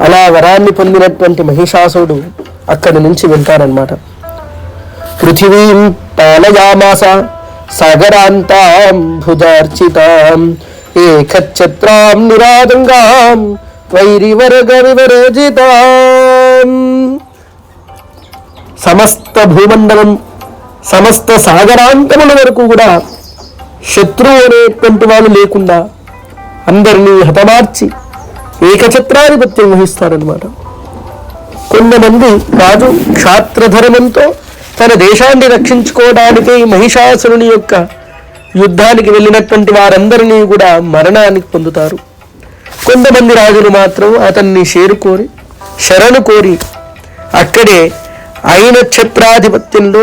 అలా వరాన్ని పొందినటువంటి మహిషాసుడు అక్కడి నుంచి వెళ్తారనమాట పృథివీం పాలయామాస సాగరాంతాం భుజార్చితాం ఏకఛత్రాం నిరాదంగాం వైరివర్గ వివరోజితాం సమస్త భూమండలం సమస్త సాగరాంతముల వరకు కూడా శత్రువు అనేటువంటి వాళ్ళు లేకుండా అందరినీ హతమార్చి ఏకఛత్రాధిపత్యం వహిస్తారనమాట కొంతమంది రాజు క్షాత్రధర్మంతో తన దేశాన్ని రక్షించుకోవడానికి మహిషాసురుని యొక్క యుద్ధానికి వెళ్ళినటువంటి వారందరినీ కూడా మరణానికి పొందుతారు. కొంతమంది రాజులు మాత్రం అతన్ని చేరుకోరి శరణు కోరి అక్కడే అయిన క్షత్రాధిపత్యంలో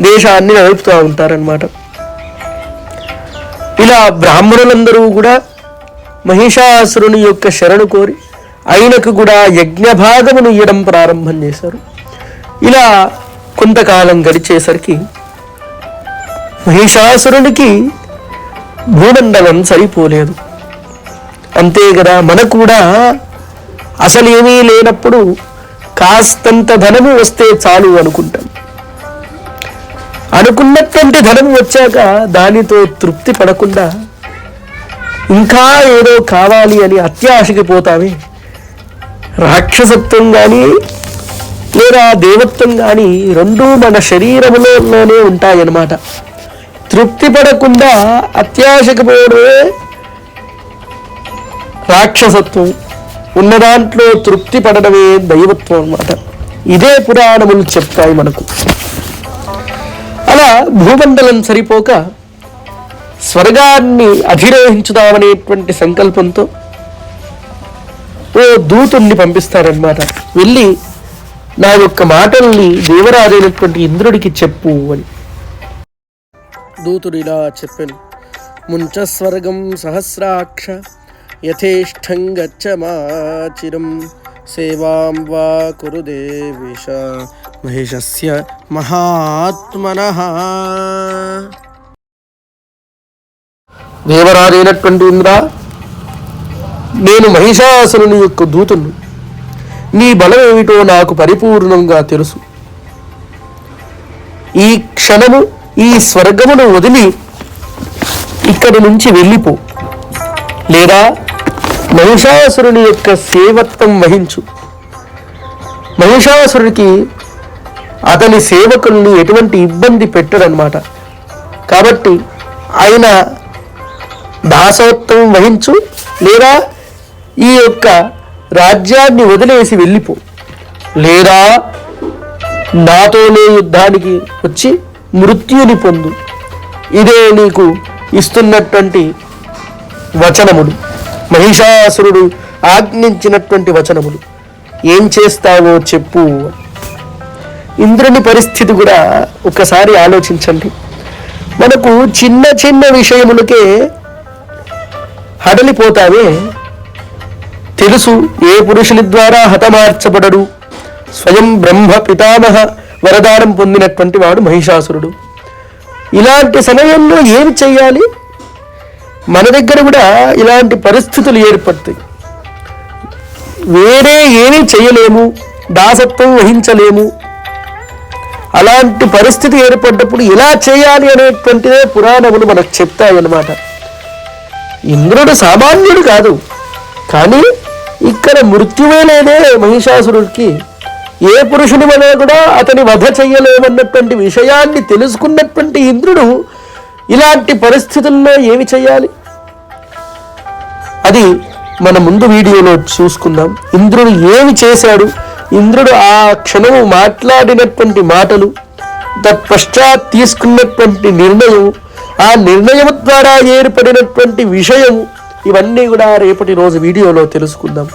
దేశాన్ని నడుపుతూ ఉంటారనమాట ఇలా బ్రాహ్మణులందరూ కూడా మహిషాసురుని యొక్క శరణు కోరి ఆయనకు కూడా యజ్ఞభాగమును ఇవ్వడం ప్రారంభం చేశారు. ఇలా కొంతకాలం గడిచేసరికి మహిషాసురునికి భూమండలం సరిపోలేదు. అంతే కదా మనకు కూడా అసలేమీ లేనప్పుడు కాస్తంత ధనము వస్తే చాలు అనుకుంటాం. అనుకున్నటువంటి ధనం వచ్చాక దానితో తృప్తి పడకుండా ఇంకా ఏదో కావాలి అని అత్యాశకి పోతామే. రాక్షసత్వం కానీ లేదా దేవత్వం కానీ రెండూ మన శరీరములోనే ఉంటాయన్నమాట. తృప్తి పడకుండా అత్యాశకి పోవడమే రాక్షసత్వం. ఉన్న దాంట్లో తృప్తి పడడమే దైవత్వం అన్నమాట. ఇదే పురాణములు చెప్తాయి మనకు. అలా భూమండలం సరిపోక స్వర్గాన్ని అధిరోహించుదామనేటువంటి సంకల్పంతో ఓ దూతుణ్ణి పంపిస్తారనమాట వెళ్ళి నా యొక్క మాటల్ని దేవరాజైనటువంటి ఇంద్రుడికి చెప్పు అని. దూతుడు ఇలా చెప్పాను. ముంచ స్వర్గం సహస్రాక్ష యథేష్టం గచ్చ మాచిరం సేవాం వా కురు దేవేశ మహేషస్య మహాత్మన. దేవరాజైనటువంటి ఇంద్ర నేను మహిషాసురుని యొక్క దూతును. నీ బలం ఏమిటో నాకు పరిపూర్ణంగా తెలుసు. ఈ క్షణము ఈ స్వర్గమును వదిలి ఇక్కడి నుంచి వెళ్ళిపో. లేదా మహిషాసురుని యొక్క సేవత్వం వహించు. మహిషాసురుడికి అతని సేవకుల్ని ఎటువంటి ఇబ్బంది పెట్టడనమాట కాబట్టి ఆయన దాసోత్వం వహించు లేదా ఈ యొక్క రాజ్యాన్ని వదిలేసి వెళ్ళిపో. లేదా నాతోనే యుద్ధానికి వచ్చి మృత్యుని పొందు. ఇదే నీకు ఇస్తున్నటువంటి వచనములు. మహిషాసురుడు ఆజ్ఞించినటువంటి వచనములు. ఏం చేస్తావో చెప్పు ఇంద్రుని పరిస్థితి కూడా ఒకసారి ఆలోచించండి. మనకు చిన్న చిన్న విషయములకే హడలిపోతావే? తెలుసు ఏ పురుషుని ద్వారా హతమార్చబడడు? స్వయం బ్రహ్మ పితామహ వరదానం పొందినటువంటి వాడు మహిషాసురుడు. ఇలాంటి సమయంలో ఏమి చేయాలి మన దగ్గర కూడా ఇలాంటి పరిస్థితులు ఏర్పడతాయి. వేరే ఏమీ చేయలేము దాసత్వం వహించలేము. అలాంటి పరిస్థితి ఏర్పడ్డప్పుడు ఇలా చేయాలి అనేటువంటిదే పురాణములు మనకు చెప్తాయన్నమాట. ఇంద్రుడు సామాన్యుడు కాదు. కానీ ఇక్కడ మృత్యువే లేదే మహిషాసురుడికి ఏ పురుషుని వల్ల కూడా అతని వధ చెయ్యలేమన్నటువంటి విషయాన్ని తెలుసుకున్నటువంటి ఇంద్రుడు ఇలాంటి పరిస్థితుల్లో ఏమి చేయాలి అది మన ముందు వీడియోలో చూసుకుందాం. ఇంద్రుడు ఏమి చేశాడు? ఇంద్రుడు ఆ క్షణము మాట్లాడినటువంటి మాటలు తత్పశ్చాత్ తీసుకున్నటువంటి నిర్ణయం ఆ నిర్ణయం ద్వారా ఏర్పడినటువంటి విషయం ఇవన్నీ కూడా రేపటి రోజు వీడియోలో తెలుసుకుందాం.